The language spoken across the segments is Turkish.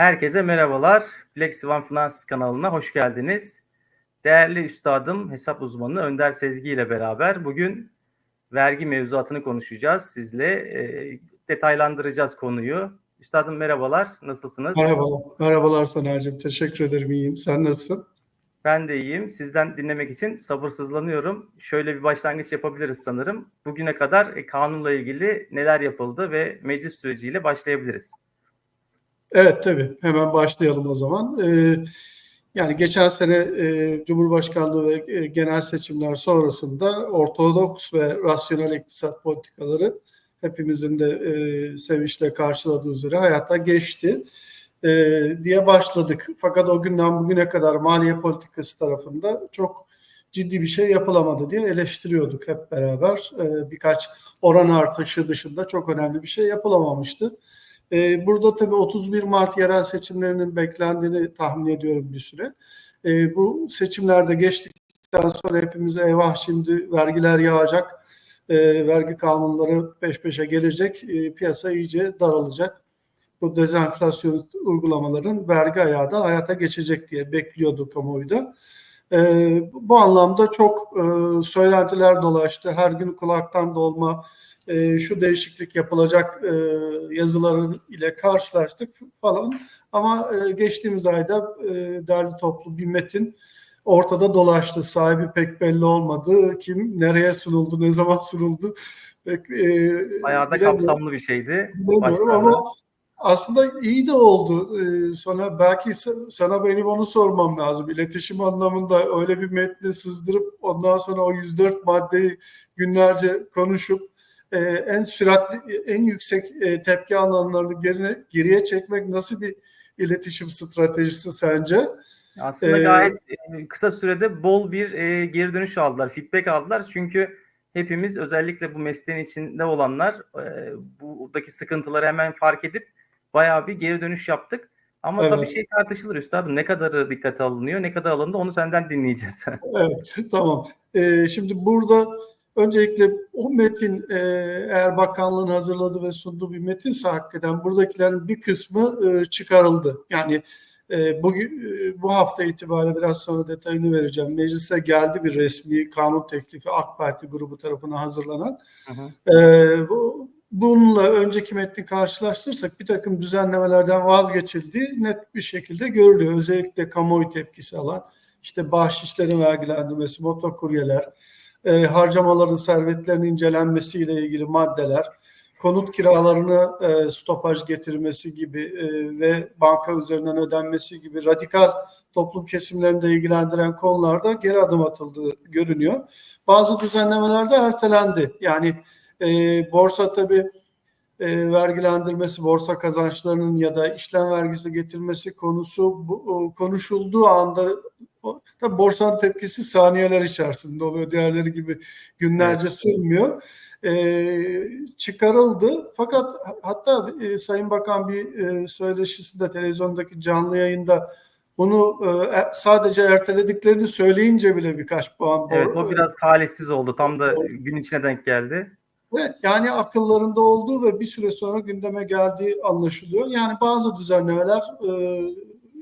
Herkese merhabalar. Flex One Finance kanalına hoş geldiniz. Değerli üstadım, hesap uzmanı Önder Sezgi ile beraber bugün vergi mevzuatını konuşacağız sizle. E, detaylandıracağız konuyu. Üstadım merhabalar, nasılsınız? Merhabalar, merhabalar Soner'cim. Teşekkür ederim, iyiyim. Sen nasılsın? Ben de iyiyim. Sizden dinlemek için sabırsızlanıyorum. Şöyle bir başlangıç yapabiliriz sanırım. Bugüne kadar e, kanunla ilgili neler yapıldı ve meclis süreciyle başlayabiliriz. Evet tabii. Hemen başlayalım o zaman. Ee, yani geçen sene e, Cumhurbaşkanlığı ve e, genel seçimler sonrasında ortodoks ve rasyonel iktisat politikaları hepimizin de e, sevinçle karşıladığı üzere hayata geçti e, diye başladık. Fakat o günden bugüne kadar maliye politikası tarafında çok ciddi bir şey yapılamadı diye eleştiriyorduk hep beraber. E, birkaç oran artışı dışında çok önemli bir şey yapılamamıştı. E, burada tabii 31 Mart yerel seçimlerinin beklendiğini tahmin ediyorum bir süre. E, bu seçimlerde geçtikten sonra hepimize eyvah şimdi vergiler yağacak, e, vergi kanunları peş peşe gelecek, e, piyasa iyice daralacak. Bu dezenflasyon uygulamaların vergi ayağı da hayata geçecek diye bekliyordu kamuoyu da. Bu anlamda çok e, söylentiler dolaştı. Her gün kulaktan dolma e, şu değişiklik yapılacak e, yazıların ile karşılaştık falan. Ama e, geçtiğimiz ayda e, derli toplu bir metin ortada dolaştı. Sahibi pek belli olmadı. Kim nereye sunuldu, ne zaman sunuldu pek e, Bayağı da kapsamlı bir şeydi. Bilmiyorum ama aslında iyi de oldu. Ee, sonra belki sana benim onu sormam lazım. İletişim anlamında öyle bir metni sızdırıp ondan sonra o 104 maddeyi günlerce konuşup e, en süratli, en yüksek e, tepki alanlarını gerine, geriye çekmek nasıl bir iletişim stratejisi sence? Aslında ee, gayet e, kısa sürede bol bir e, geri dönüş aldılar, feedback aldılar. Çünkü hepimiz özellikle bu mesleğin içinde olanlar e, buradaki sıkıntıları hemen fark edip bayağı bir geri dönüş yaptık. Ama evet. tabii şey tartışılır üstadım. Ne kadarı dikkate alınıyor, ne kadar alındı onu senden dinleyeceğiz. evet, tamam. Ee, şimdi burada öncelikle o metin e, eğer bakanlığın hazırladığı ve sunduğu bir metinse hakikaten buradakilerin bir kısmı e, çıkarıldı. Yani e, bugün e, bu hafta itibariyle biraz sonra detayını vereceğim. Meclise geldi bir resmi kanun teklifi AK Parti grubu tarafından hazırlanan. Hı hı. E, bu bununla önceki metni karşılaştırırsak bir takım düzenlemelerden vazgeçildiği net bir şekilde görülüyor. Özellikle kamuoyu tepkisi alan, işte bahşişlerin vergilendirmesi, motokuryeler, e, harcamaların servetlerin incelenmesiyle ilgili maddeler, konut kiralarını e, stopaj getirmesi gibi e, ve banka üzerinden ödenmesi gibi radikal toplum kesimlerinde ilgilendiren konularda geri adım atıldığı görünüyor. Bazı düzenlemeler de ertelendi. Yani e, borsa tabii e, vergilendirmesi, borsa kazançlarının ya da işlem vergisi getirmesi konusu bu, konuşulduğu anda tabii borsanın tepkisi saniyeler içerisinde oluyor. Diğerleri gibi günlerce evet. sürmüyor. E, çıkarıldı. Fakat hatta e, Sayın Bakan bir e, söyleşisinde televizyondaki canlı yayında bunu e, sadece ertelediklerini söyleyince bile birkaç puan. Evet o biraz talihsiz oldu. Tam da gün içine denk geldi. Evet, yani akıllarında olduğu ve bir süre sonra gündeme geldiği anlaşılıyor. Yani bazı düzenlemeler e,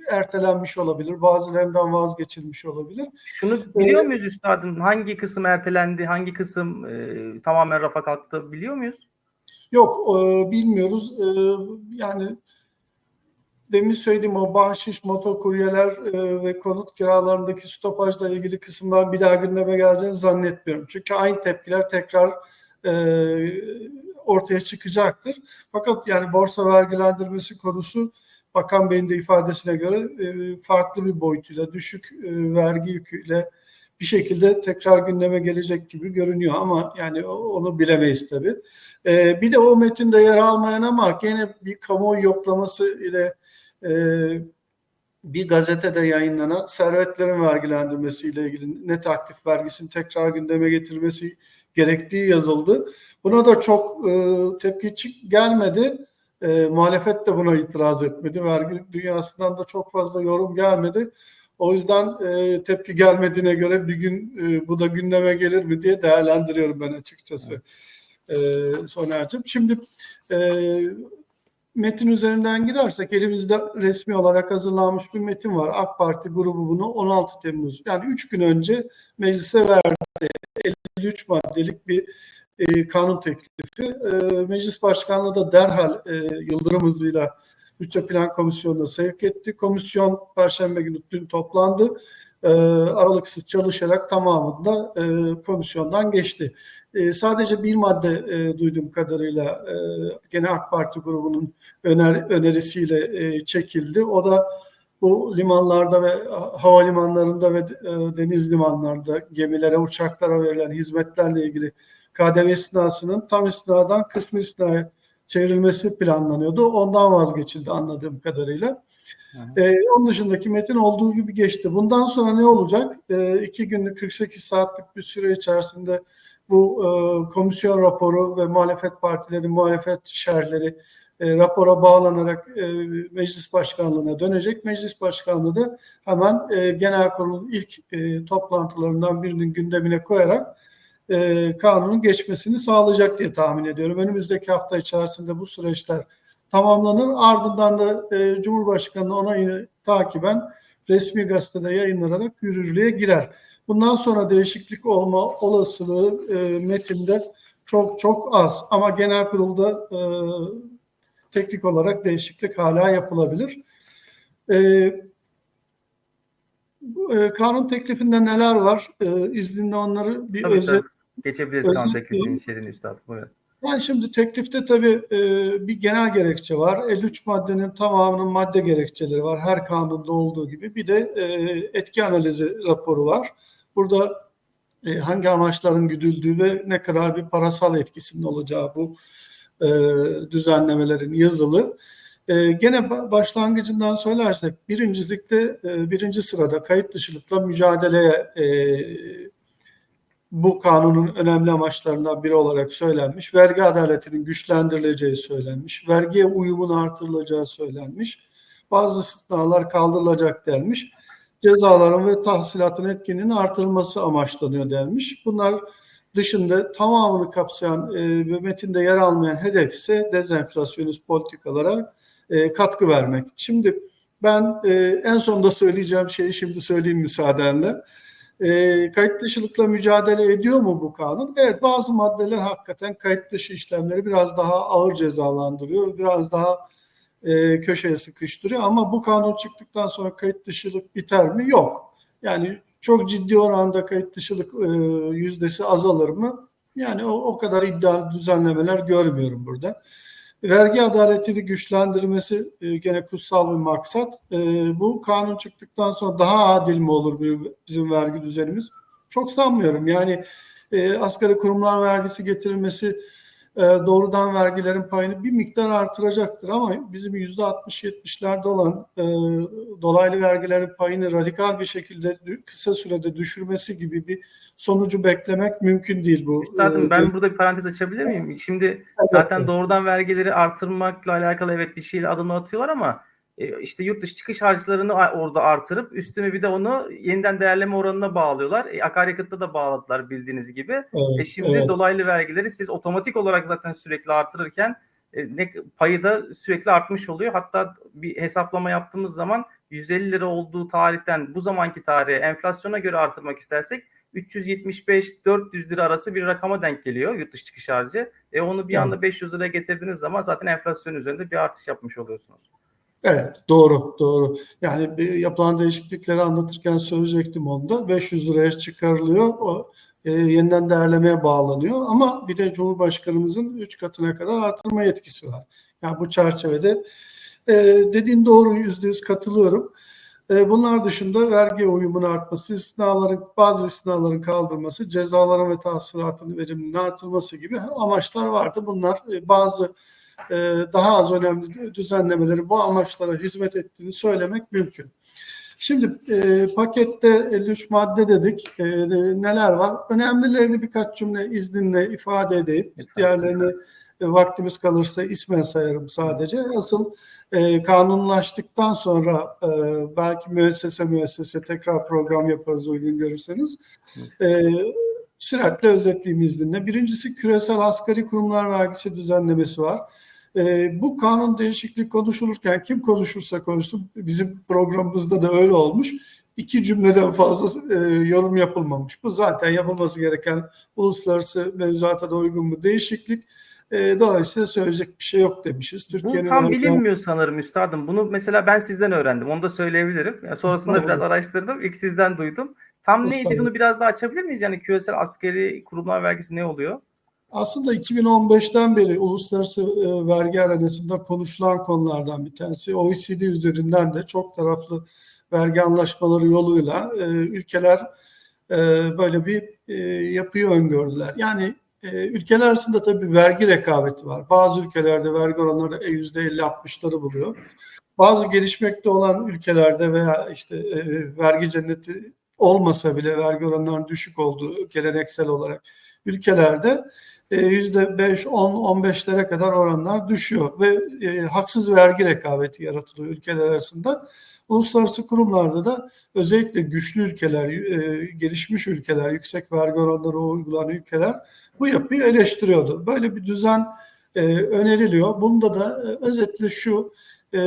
ertelenmiş olabilir, bazılarından vazgeçilmiş olabilir. Şunu biliyor muyuz üstadım? Hangi kısım ertelendi, hangi kısım e, tamamen rafa kalktı biliyor muyuz? Yok, e, bilmiyoruz. E, yani demin söylediğim o bahşiş, motokuryeler e, ve konut kiralarındaki stopajla ilgili kısımlar bir daha gündeme geleceğini zannetmiyorum. Çünkü aynı tepkiler tekrar e, ortaya çıkacaktır. Fakat yani borsa vergilendirmesi konusu Bakan Bey'in de ifadesine göre e, farklı bir boyutuyla, düşük e, vergi yüküyle bir şekilde tekrar gündeme gelecek gibi görünüyor ama yani onu bilemeyiz tabii. E, bir de o metinde yer almayan ama gene bir kamuoyu yoklaması ile e, bir gazetede yayınlanan servetlerin vergilendirmesi ile ilgili net aktif vergisinin tekrar gündeme getirilmesi gerektiği yazıldı. Buna da çok e, tepki gelmedi. E, muhalefet de buna itiraz etmedi. Vergi dünyasından da çok fazla yorum gelmedi. O yüzden e, tepki gelmediğine göre bir gün e, bu da gündeme gelir mi diye değerlendiriyorum ben açıkçası. Evet. E, Soner'cim. Şimdi e, metin üzerinden gidersek elimizde resmi olarak hazırlanmış bir metin var. AK Parti grubu bunu 16 Temmuz yani 3 gün önce meclise verdi. 53 maddelik bir e, kanun teklifi. E, Meclis Başkanlığı da derhal e, yıldırım hızıyla Bütçe Plan Komisyonu'na sevk etti. Komisyon Perşembe günü dün toplandı. E, aralıksız çalışarak tamamında e, komisyondan geçti. E, sadece bir madde e, duyduğum kadarıyla e, gene AK Parti grubunun öner, önerisiyle e, çekildi. O da bu limanlarda ve havalimanlarında ve e, deniz limanlarında gemilere, uçaklara verilen hizmetlerle ilgili KDV istinasının tam istinadan kısmı istinaya çevrilmesi planlanıyordu. Ondan vazgeçildi anladığım kadarıyla. Ee, onun dışındaki metin olduğu gibi geçti. Bundan sonra ne olacak? Ee, iki günlük 48 saatlik bir süre içerisinde bu e, komisyon raporu ve muhalefet partileri, muhalefet şerleri e, rapora bağlanarak e, meclis başkanlığına dönecek. Meclis başkanlığı da hemen e, genel kurulun ilk e, toplantılarından birinin gündemine koyarak e, kanunun geçmesini sağlayacak diye tahmin ediyorum. Önümüzdeki hafta içerisinde bu süreçler tamamlanır. Ardından da e, Cumhurbaşkanı onayını takiben resmi gazetede yayınlanarak yürürlüğe girer. Bundan sonra değişiklik olma olasılığı e, metinde çok çok az ama genel kurulda e, teknik olarak değişiklik hala yapılabilir. E, e, kanun teklifinde neler var? E, izninle onları bir Tabii, tabii. Geçebiliriz özetleyeyim. teklifinin içeriğini üstad. Buyurun. Yani şimdi teklifte tabii e, bir genel gerekçe var. 53 maddenin tamamının madde gerekçeleri var. Her kanunda olduğu gibi. Bir de e, etki analizi raporu var. Burada e, hangi amaçların güdüldüğü ve ne kadar bir parasal etkisinin olacağı bu e, düzenlemelerin yazılı. E, gene ba- başlangıcından söylersek birincilikte e, birinci sırada kayıt dışılıkla mücadeleye e, bu kanunun önemli amaçlarından biri olarak söylenmiş. Vergi adaletinin güçlendirileceği söylenmiş. Vergiye uyumun artırılacağı söylenmiş. Bazı istisnalar kaldırılacak denmiş. Cezaların ve tahsilatın etkinliğinin artırılması amaçlanıyor denmiş. Bunlar dışında tamamını kapsayan e, ve metinde yer almayan hedef ise dezenflasyonist politikalara e, katkı vermek. Şimdi ben e, en sonunda söyleyeceğim şeyi şimdi söyleyeyim müsaadenle. E, kayıt dışılıkla mücadele ediyor mu bu kanun? Evet bazı maddeler hakikaten kayıt dışı işlemleri biraz daha ağır cezalandırıyor. Biraz daha e, köşeye sıkıştırıyor ama bu kanun çıktıktan sonra kayıt dışılık biter mi? Yok. Yani çok ciddi oranda kayıt dışılık e, yüzdesi azalır mı? Yani o, o kadar iddialı düzenlemeler görmüyorum burada. Vergi adaletini güçlendirmesi e, gene kutsal bir maksat. E, bu kanun çıktıktan sonra daha adil mi olur bir, bizim vergi düzenimiz? Çok sanmıyorum. Yani e, asgari kurumlar vergisi getirilmesi doğrudan vergilerin payını bir miktar artıracaktır ama bizim yüzde 60-70'lerde olan e, dolaylı vergilerin payını radikal bir şekilde kısa sürede düşürmesi gibi bir sonucu beklemek mümkün değil bu. Üstadım e, ben burada bir parantez açabilir miyim? Şimdi Evet. zaten doğrudan vergileri artırmakla alakalı evet bir şeyle adımlar atıyorlar ama e, işte yurt dışı çıkış harçlarını orada artırıp üstüne bir de onu yeniden değerleme oranına bağlıyorlar. E, akaryakıtta da bağladılar bildiğiniz gibi. Evet, E şimdi evet. dolaylı vergileri siz otomatik olarak zaten sürekli artırırken e, ne payı da sürekli artmış oluyor. Hatta bir hesaplama yaptığımız zaman 150 lira olduğu tarihten bu zamanki tarihe enflasyona göre artırmak istersek 375-400 lira arası bir rakama denk geliyor yurt dışı çıkış harcı. E onu bir anda 500 liraya getirdiğiniz zaman zaten enflasyon üzerinde bir artış yapmış oluyorsunuz. Evet, doğru, doğru. Yani bir yapılan değişiklikleri anlatırken söyleyecektim onu da. 500 liraya çıkarılıyor, o e, yeniden değerlemeye bağlanıyor. Ama bir de Cumhurbaşkanımızın 3 katına kadar artırma yetkisi var. Yani bu çerçevede e, dediğin doğru yüzde yüz katılıyorum. E, bunlar dışında vergi uyumunun artması, istisnaların, bazı istisnaların kaldırması, cezaların ve tahsilatın veriminin artırması gibi amaçlar vardı. Bunlar e, bazı e, daha az önemli düzenlemeleri bu amaçlara hizmet ettiğini söylemek mümkün. Şimdi e, pakette 53 madde dedik. E, neler var? Önemlilerini birkaç cümle izninle ifade edeyim. Diğerlerini e, vaktimiz kalırsa ismen sayarım sadece. Asıl e, kanunlaştıktan sonra e, belki müessese müessese tekrar program yaparız uygun görürseniz. E, süratle özetleyeyim izninle. Birincisi küresel asgari kurumlar vergisi düzenlemesi var. E, bu kanun değişikliği konuşulurken kim konuşursa konuşsun bizim programımızda da öyle olmuş. İki cümleden fazla e, yorum yapılmamış. Bu zaten yapılması gereken uluslararası mevzuata da uygun bir değişiklik. E, dolayısıyla söyleyecek bir şey yok demişiz. Bu Türkiye'nin tam vergi- bilinmiyor sanırım üstadım. Bunu mesela ben sizden öğrendim. Onu da söyleyebilirim. Yani sonrasında Tamam. biraz araştırdım. İlk sizden duydum. Tam neydi bunu biraz daha açabilir miyiz? Yani küresel askeri kurumlar vergisi ne oluyor? Aslında 2015'ten beri uluslararası e, vergi arenasında konuşulan konulardan bir tanesi. OECD üzerinden de çok taraflı vergi anlaşmaları yoluyla e, ülkeler e, böyle bir e, yapıyı öngördüler. Yani e, ülkeler arasında tabii vergi rekabeti var. Bazı ülkelerde vergi oranları e, %50-60'ları buluyor. Bazı gelişmekte olan ülkelerde veya işte e, vergi cenneti olmasa bile vergi oranlarının düşük olduğu geleneksel olarak ülkelerde e, yüzde 5, 10, 15'lere kadar oranlar düşüyor ve e, haksız vergi rekabeti yaratılıyor ülkeler arasında. Uluslararası kurumlarda da özellikle güçlü ülkeler, e, gelişmiş ülkeler, yüksek vergi oranları uygulayan ülkeler bu yapıyı eleştiriyordu. Böyle bir düzen e, öneriliyor. Bunda da e, özetle şu, e,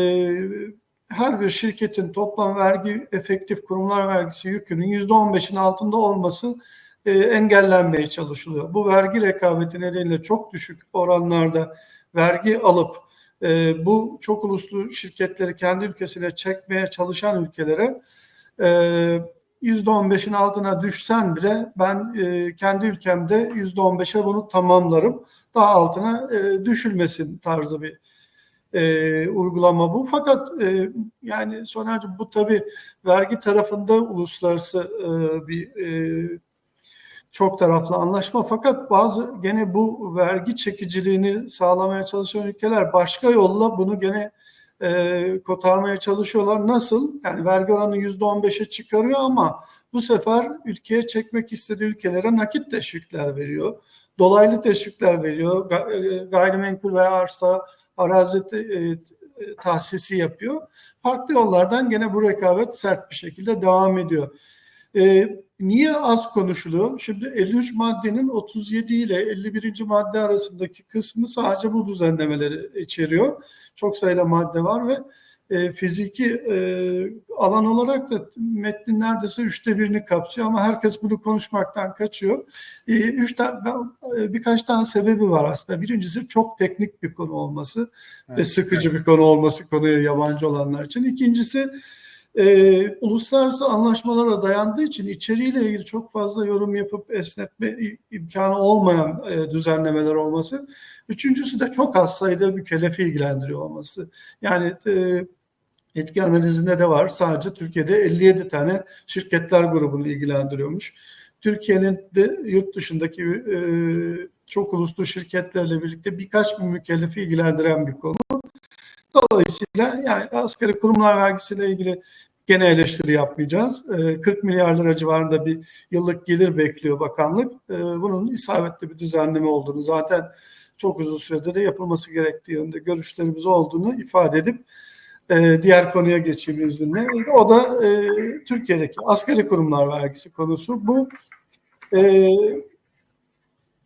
her bir şirketin toplam vergi efektif kurumlar vergisi yükünün %15'in altında olması e, engellenmeye çalışılıyor. Bu vergi rekabeti nedeniyle çok düşük oranlarda vergi alıp e, bu çok uluslu şirketleri kendi ülkesine çekmeye çalışan ülkelere e, %15'in altına düşsen bile ben e, kendi ülkemde %15'e bunu tamamlarım. Daha altına e, düşülmesin tarzı bir e, uygulama bu. Fakat e, yani Soner'cim bu tabii vergi tarafında uluslararası e, bir e, çok taraflı anlaşma fakat bazı gene bu vergi çekiciliğini sağlamaya çalışan ülkeler başka yolla bunu gene e, kotarmaya çalışıyorlar. Nasıl? Yani vergi on beşe çıkarıyor ama bu sefer ülkeye çekmek istediği ülkelere nakit teşvikler veriyor. Dolaylı teşvikler veriyor. E, Gayrimenkul veya arsa, arazi e, tahsisi yapıyor. Farklı yollardan gene bu rekabet sert bir şekilde devam ediyor. E, niye az konuşuluyor? Şimdi 53 maddenin 37 ile 51. madde arasındaki kısmı sadece bu düzenlemeleri içeriyor. Çok sayıda madde var ve e, fiziki e, alan olarak da metnin neredeyse üçte birini kapsıyor ama herkes bunu konuşmaktan kaçıyor. E, üç ta- ben- e, birkaç tane sebebi var aslında. Birincisi çok teknik bir konu olması ve Evet. sıkıcı bir konu olması konuya yabancı olanlar için. İkincisi e, uluslararası anlaşmalara dayandığı için içeriğiyle ilgili çok fazla yorum yapıp esnetme imkanı olmayan e, düzenlemeler olması. Üçüncüsü de çok az sayıda mükellefi ilgilendiriyor olması. Yani e, etki analizinde de var. Sadece Türkiye'de 57 tane şirketler grubunu ilgilendiriyormuş. Türkiye'nin de yurt dışındaki e, çok uluslu şirketlerle birlikte birkaç bin mükellefi ilgilendiren bir konu. Dolayısıyla yani asgari kurumlar vergisiyle ilgili gene eleştiri yapmayacağız. Ee, 40 milyar lira civarında bir yıllık gelir bekliyor bakanlık. Ee, Bunun isabetli bir düzenleme olduğunu zaten çok uzun süredir de yapılması gerektiği yönde görüşlerimiz olduğunu ifade edip e, diğer konuya geçeyim izninle. O da e, Türkiye'deki asgari kurumlar vergisi konusu. Bu e,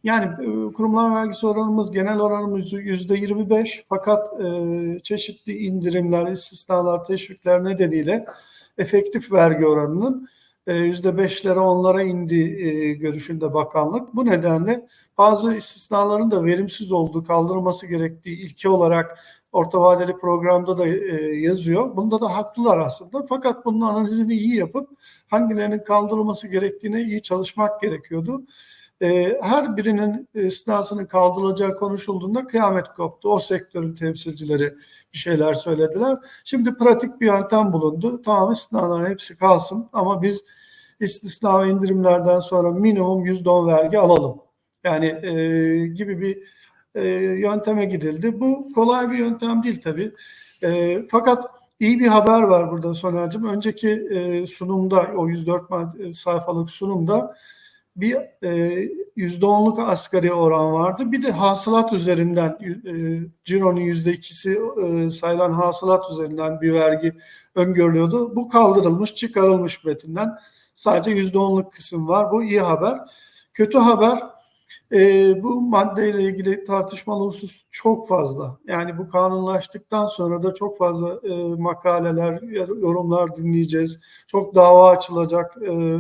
yani e, kurumlar vergisi oranımız genel oranımız yüzde 25 fakat e, çeşitli indirimler, istisnalar, teşvikler nedeniyle efektif vergi oranının e, yüzde 5'lere 10'lara indiği e, görüşünde bakanlık. Bu nedenle bazı istisnaların da verimsiz olduğu, kaldırılması gerektiği ilke olarak orta vadeli programda da e, yazıyor. Bunda da haklılar aslında. Fakat bunun analizini iyi yapıp hangilerinin kaldırılması gerektiğine iyi çalışmak gerekiyordu. E, her birinin istisnasının kaldırılacağı konuşulduğunda kıyamet koptu. O sektörün temsilcileri bir şeyler söylediler. Şimdi pratik bir yöntem bulundu. Tamam istisnaların hepsi kalsın ama biz istisna indirimlerden sonra minimum %10 vergi alalım. Yani e, gibi bir e, yönteme gidildi. Bu kolay bir yöntem değil tabii. E, fakat iyi bir haber var burada Soner'cim. Önceki e, sunumda, o 104 madde, sayfalık sunumda bir e, yüzde onluk asgari oran vardı. Bir de hasılat üzerinden e, cironun yüzde ikisi e, sayılan hasılat üzerinden bir vergi öngörülüyordu. Bu kaldırılmış, çıkarılmış metinden. Sadece yüzde onluk kısım var. Bu iyi haber. Kötü haber E, bu maddeyle ilgili tartışmalı husus çok fazla. Yani bu kanunlaştıktan sonra da çok fazla e, makaleler, yorumlar dinleyeceğiz. Çok dava açılacak. E,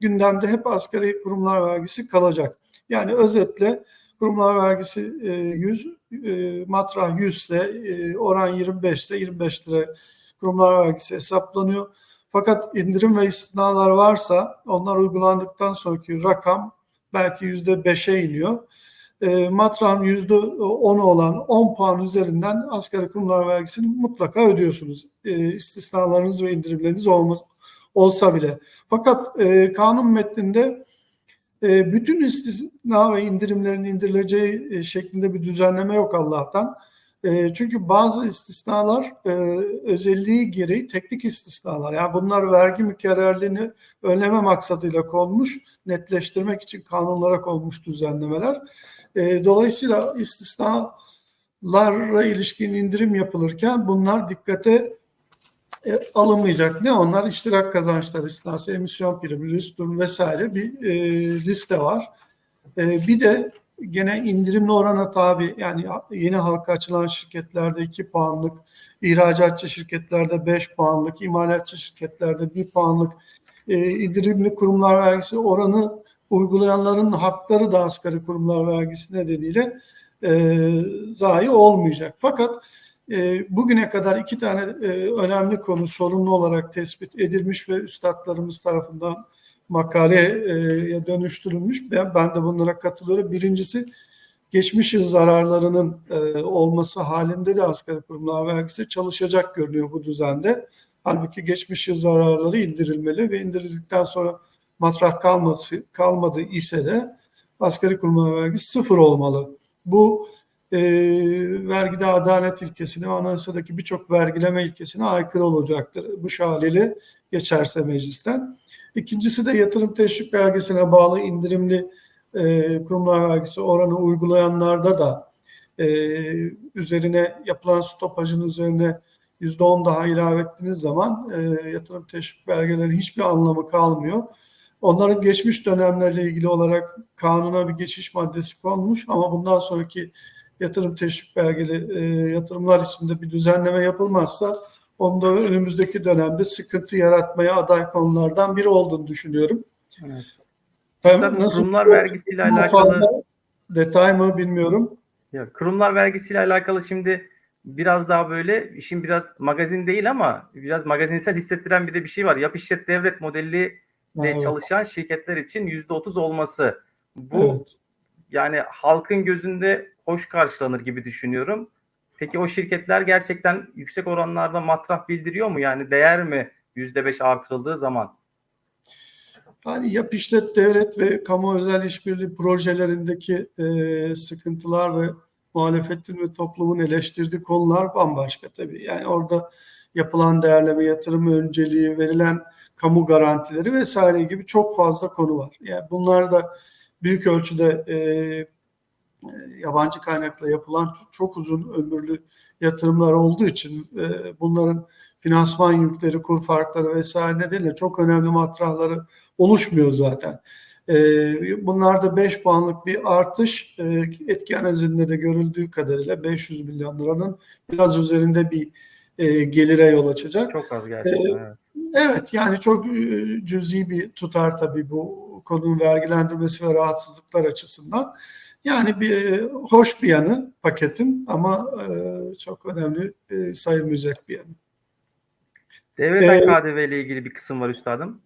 gündemde hep asgari kurumlar vergisi kalacak. Yani özetle kurumlar vergisi e, 100, e, matrah 100 ise e, oran 25 ise 25 lira kurumlar vergisi hesaplanıyor. Fakat indirim ve istisnalar varsa onlar uygulandıktan sonraki rakam belki yüzde beşe iniyor. E, matrahın yüzde onu olan 10 puan üzerinden asgari kurumlar vergisini mutlaka ödüyorsunuz. E, istisnalarınız ve indirimleriniz olmaz, olsa bile. Fakat e, kanun metninde e, bütün istisna ve indirimlerin indirileceği e, şeklinde bir düzenleme yok Allah'tan. E, çünkü bazı istisnalar e, özelliği gereği teknik istisnalar. Yani bunlar vergi mükerrerliğini önleme maksadıyla konmuş, netleştirmek için kanunlara konmuş düzenlemeler. E, dolayısıyla istisnalara ilişkin indirim yapılırken bunlar dikkate e, alınmayacak. Ne onlar? İştirak kazançları istisnası, emisyon primi, rüstum vesaire bir e, liste var. E, bir de gene indirimli orana tabi yani yeni halka açılan şirketlerde 2 puanlık, ihracatçı şirketlerde 5 puanlık, imalatçı şirketlerde 1 puanlık e, indirimli kurumlar vergisi oranı uygulayanların hakları da asgari kurumlar vergisi nedeniyle e, zayi olmayacak. Fakat e, bugüne kadar iki tane e, önemli konu sorunlu olarak tespit edilmiş ve üstadlarımız tarafından makaleye dönüştürülmüş. Ben, ben de bunlara katılıyorum. Birincisi geçmiş yıl zararlarının e, olması halinde de asgari kurumlar vergisi çalışacak görünüyor bu düzende. Halbuki geçmiş yıl zararları indirilmeli ve indirildikten sonra matrah kalması, kalmadı ise de asgari kurumlar vergisi sıfır olmalı. Bu e, vergide adalet ilkesine ve anayasadaki birçok vergileme ilkesine aykırı olacaktır. Bu haliyle geçerse meclisten. İkincisi de yatırım teşvik belgesine bağlı indirimli e, kurumlar vergisi oranı uygulayanlarda da e, üzerine yapılan stopajın üzerine yüzde on daha ilave ettiğiniz zaman e, yatırım teşvik belgelerinin hiçbir anlamı kalmıyor. Onların geçmiş dönemlerle ilgili olarak kanuna bir geçiş maddesi konmuş ama bundan sonraki yatırım teşvik belgeli e, yatırımlar içinde bir düzenleme yapılmazsa onda önümüzdeki dönemde sıkıntı yaratmaya aday konulardan biri olduğunu düşünüyorum. Evet. Ben Tabii nasıl kurumlar vergisiyle alakalı detay mı bilmiyorum. ya kurumlar vergisiyle alakalı şimdi biraz daha böyle işin biraz magazin değil ama biraz magazinsel hissettiren bir de bir şey var. Yap işlet devlet modeli Evet. çalışan şirketler için yüzde otuz olması. Bu Evet. Yani halkın gözünde hoş karşılanır gibi düşünüyorum. Peki o şirketler gerçekten yüksek oranlarda matrah bildiriyor mu? Yani değer mi yüzde beş artırıldığı zaman? Yani yap işlet devlet ve kamu özel işbirliği projelerindeki e, sıkıntılar ve muhalefetin ve toplumun eleştirdiği konular bambaşka tabii. Yani orada yapılan değerleme, yatırım önceliği, verilen kamu garantileri vesaire gibi çok fazla konu var. Yani bunlar da büyük ölçüde e, e, yabancı kaynakla yapılan çok uzun ömürlü yatırımlar olduğu için e, bunların finansman yükleri, kur farkları vesaire nedeniyle çok önemli matrahları oluşmuyor zaten. E, bunlarda 5 puanlık bir artış e, etki analizinde de görüldüğü kadarıyla 500 milyon liranın biraz üzerinde bir e, gelire yol açacak. Çok az gerçekten. Ee, evet. Evet yani çok e, cüzi bir tutar tabii bu konunun vergilendirmesi ve rahatsızlıklar açısından. Yani bir e, hoş bir yanı paketin ama e, çok önemli e, sayılmayacak bir yanı. Devlet Ee, KDV ile ilgili bir kısım var üstadım.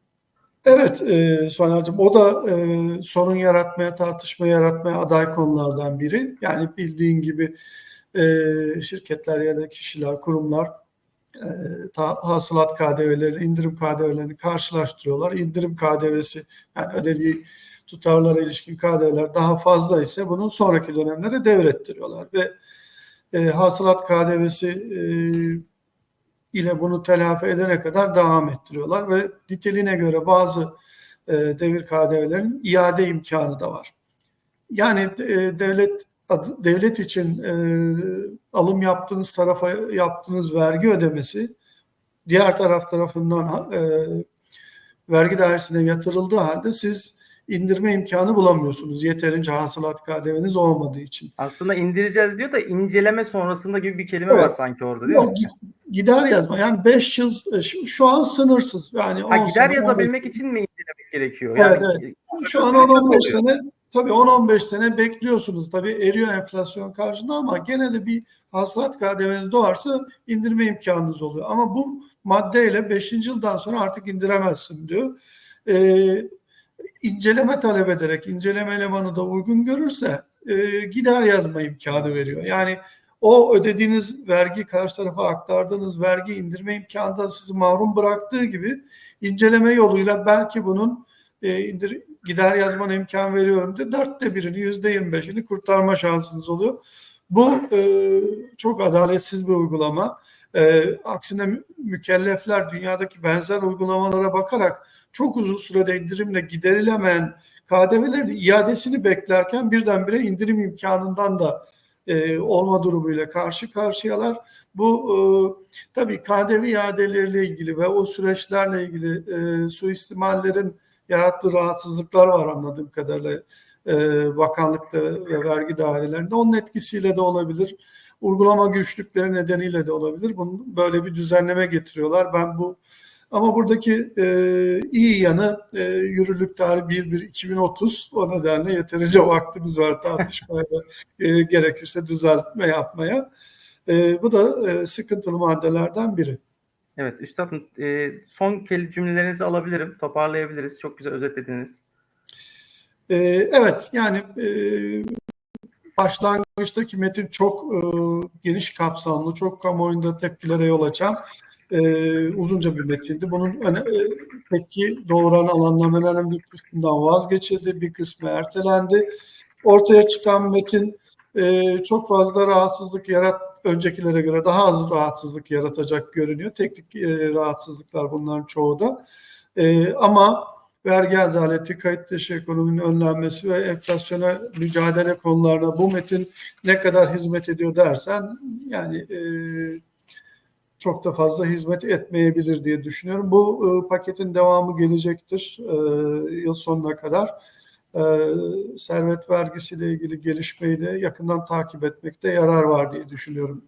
Evet e, Soner'cim o da e, sorun yaratmaya, tartışma yaratmaya aday konulardan biri. Yani bildiğin gibi e, şirketler ya da kişiler, kurumlar hasılat KDV'leri, indirim KDV'lerini karşılaştırıyorlar. İndirim KDV'si yani ödediği tutarlara ilişkin KDV'ler daha fazla ise bunun sonraki dönemlere devrettiriyorlar ve e, hasılat KDV'si e, ile bunu telafi edene kadar devam ettiriyorlar ve niteliğine göre bazı e, devir KDV'lerin iade imkanı da var. Yani e, devlet devlet için e, alım yaptığınız tarafa yaptığınız vergi ödemesi diğer taraf tarafından e, vergi dairesine yatırıldığı halde siz indirme imkanı bulamıyorsunuz. Yeterince hasılat KDV'niz olmadığı için. Aslında indireceğiz diyor da inceleme sonrasında gibi bir kelime Evet. var sanki orada değil mi? Yok, gi- gider yazma. Yani 5 yıl e, şu, şu an sınırsız. Yani Ha, 10 gider sene, yazabilmek için mi incelemek gerekiyor? Evet, Yani Şu an Çok 10-15 oluyor. sene tabii 10-15 sene bekliyorsunuz. Tabii eriyor enflasyon karşında ama gene de bir hasılat KDV'niz doğarsa indirme imkanınız oluyor. Ama bu maddeyle 5. yıldan sonra artık indiremezsin diyor. Ee, inceleme talep ederek inceleme elemanı da uygun görürse e, gider yazma imkanı veriyor. Yani o ödediğiniz vergi karşı tarafa aktardığınız vergi indirme imkanından sizi mahrum bıraktığı gibi inceleme yoluyla belki bunun e, indir, gider yazmana imkan veriyorum diye dörtte birini yüzde yirmi beşini kurtarma şansınız oluyor. Bu e, çok adaletsiz bir uygulama. E, aksine mü- mükellefler dünyadaki benzer uygulamalara bakarak çok uzun sürede indirimle giderilemeyen KDV'lerin iadesini beklerken birdenbire indirim imkanından da e, olma durumuyla karşı karşıyalar. Bu e, tabii KDV iadeleriyle ilgili ve o süreçlerle ilgili e, suistimallerin yarattığı rahatsızlıklar var anladığım kadarıyla e, bakanlıkta ve vergi dairelerinde. Onun etkisiyle de olabilir. Uygulama güçlükleri nedeniyle de olabilir. Bunun böyle bir düzenleme getiriyorlar. Ben bu ama buradaki e, iyi yanı e, yürürlük tarihi 1-1-2030. O nedenle yeterince vaktimiz var tartışmaya da e, gerekirse düzeltme yapmaya. E, bu da e, sıkıntılı maddelerden biri. Evet üstadım e, son cümlelerinizi alabilirim. Toparlayabiliriz. Çok güzel özetlediniz. E, evet yani e, başlangıçtaki metin çok e, geniş kapsamlı, çok kamuoyunda tepkilere yol açan e, uzunca bir metindi. Bunun öne, e, tepki doğuran alanların önemli bir kısmından vazgeçildi, bir kısmı ertelendi. Ortaya çıkan metin e, çok fazla rahatsızlık yarat öncekilere göre daha az rahatsızlık yaratacak görünüyor. Teknik e, rahatsızlıklar bunların çoğu da. E, ama vergi adaleti, kayıt dışı ekonominin önlenmesi ve enflasyona mücadele konularına bu metin ne kadar hizmet ediyor dersen yani e, çok da fazla hizmet etmeyebilir diye düşünüyorum. Bu e, paketin devamı gelecektir e, yıl sonuna kadar. E, servet vergisiyle ilgili gelişmeyi de yakından takip etmekte yarar var diye düşünüyorum.